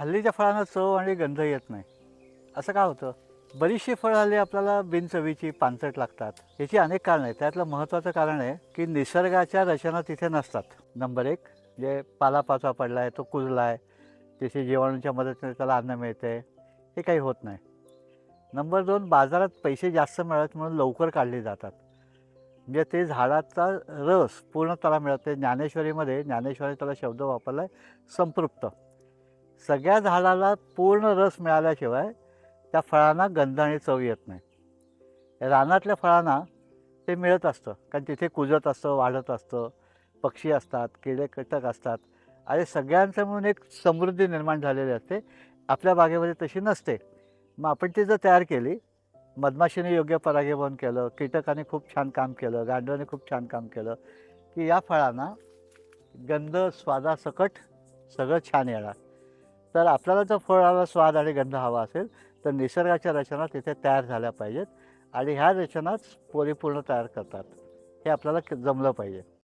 हल्लीच्या फळांना चव आणि गंध येत नाही. असं का होतं? बरीचशी फळं हल्ली आपल्याला बिनचवीची पानसट लागतात. याची अनेक कारणं आहेत. त्यातलं महत्त्वाचं कारण आहे की निसर्गाच्या रचना तिथे नसतात. नंबर एक जे पालापाचवा पडला आहे तो कुजला आहे तिथे जीवाणूंच्या मदतीने त्याला अन्न मिळते. हे काही होत नाही. नंबर दोन बाजारात पैसे जास्त मिळत म्हणून लवकर काढले जातात. म्हणजे ते झाडाचा रस पूर्ण त्याला मिळते ज्ञानेश्वरीमध्ये ज्ञानेश्वरी त्याला शब्द वापरला आहे संपृक्त सगळ्या झाडाला पूर्ण रस मिळाल्याशिवाय त्या फळांना गंध आणि चव येत नाही. रानातल्या फळांना ते मिळत असतं कारण तिथे कुजत असतं वाढत असतं पक्षी असतात किडे कीटक असतात. आणि सगळ्यांचं म्हणून एक समृद्धी निर्माण झालेली असते. आपल्या बागेमध्ये तशी नसते. मग आपण ती जर तयार केली मधमाशीने योग्य परागीभवन केलं कीटकाने खूप छान काम केलं गांडळाने खूप छान काम केलं की या फळांना गंध स्वादासकट सगळं छान येणार. तर आपल्याला जर फळाला स्वाद आणि गंध हवा असेल तर निसर्गाच्या रचना तिथे तयार झाल्या पाहिजेत आणि ह्या रचनाच परिपूर्ण तयार करतात. हे आपल्याला जमलं पाहिजे.